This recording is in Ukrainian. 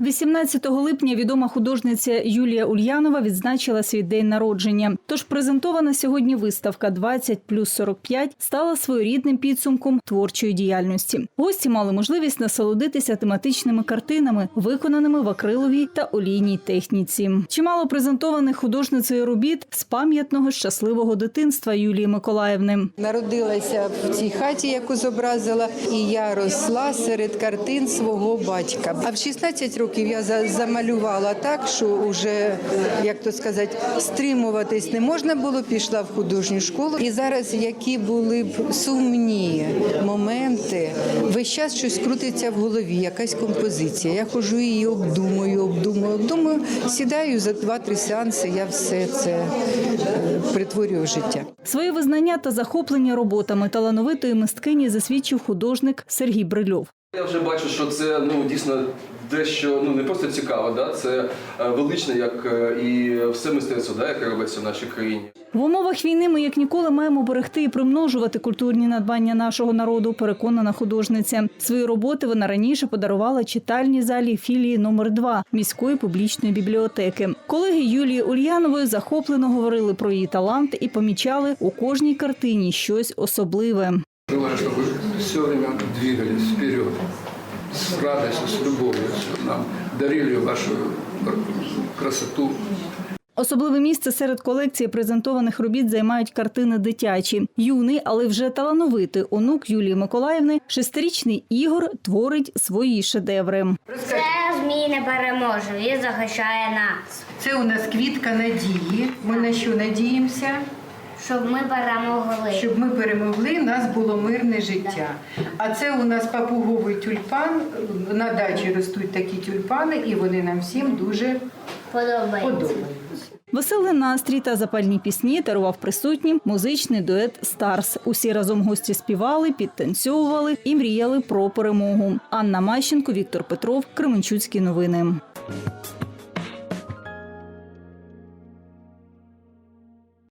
18 липня відома художниця Юлія Ульянова відзначила свій день народження. Тож презентована сьогодні виставка «20 плюс 45» стала своєрідним підсумком творчої діяльності. Гості мали можливість насолодитися тематичними картинами, виконаними в акриловій та олійній техніці. Чимало презентованих художницею робіт з пам'ятного щасливого дитинства Юлії Миколаївни. Народилася в цій хаті, яку зобразила, і я росла серед картин свого батька. А в 16 років я за- замалювала так, що вже, як то сказати, стримуватись не можна було. Пішла в художню школу. І зараз, які були б сумні моменти, весь час щось крутиться в голові, якась композиція. Я хожу її обдумую, обдумую, обдумую. Сідаю за два-три сеанси. Я все це е, притворюю в життя. Своє визнання та захоплення роботами талановитої мисткині засвідчив художник Сергій Брильов. Я вже бачу, що це ну дійсно дещо ну не просто цікаво, да це е, велично, як е, і все мистецтво, да, яке робиться в нашій країні. В умовах війни ми як ніколи маємо берегти і примножувати культурні надбання нашого народу. Переконана художниця. Свої роботи вона раніше подарувала читальній залі філії номер 2 міської публічної бібліотеки. Колеги Юлії Ульянової захоплено говорили про її талант і помічали у кожній картині щось особливе. Желаю, чтобы все время двигались вперед с радостью, с любовью, чтобы нам дарили вашу красоту, Особливе місце серед колекції презентованих робіт займають картини дитячі. Юний, але вже талановитий онук Юлії Миколаївни, шестирічний Ігор творить свої шедеври. Це змій не переможе, він захищає нас, Це у нас квітка надії. Ми на що надіємося? Щоб ми перемогли. Щоб ми перемогли, у нас було мирне життя. А це у нас папуговий тюльпан. На дачі ростуть такі тюльпани, і вони нам всім дуже подобаються. Веселий настрій та запальні пісні дарував присутнім музичний дует Старс. Усі разом гості співали, підтанцьовували і мріяли про перемогу. Анна Мащенко, Віктор Петров, Кременчуцькі новини.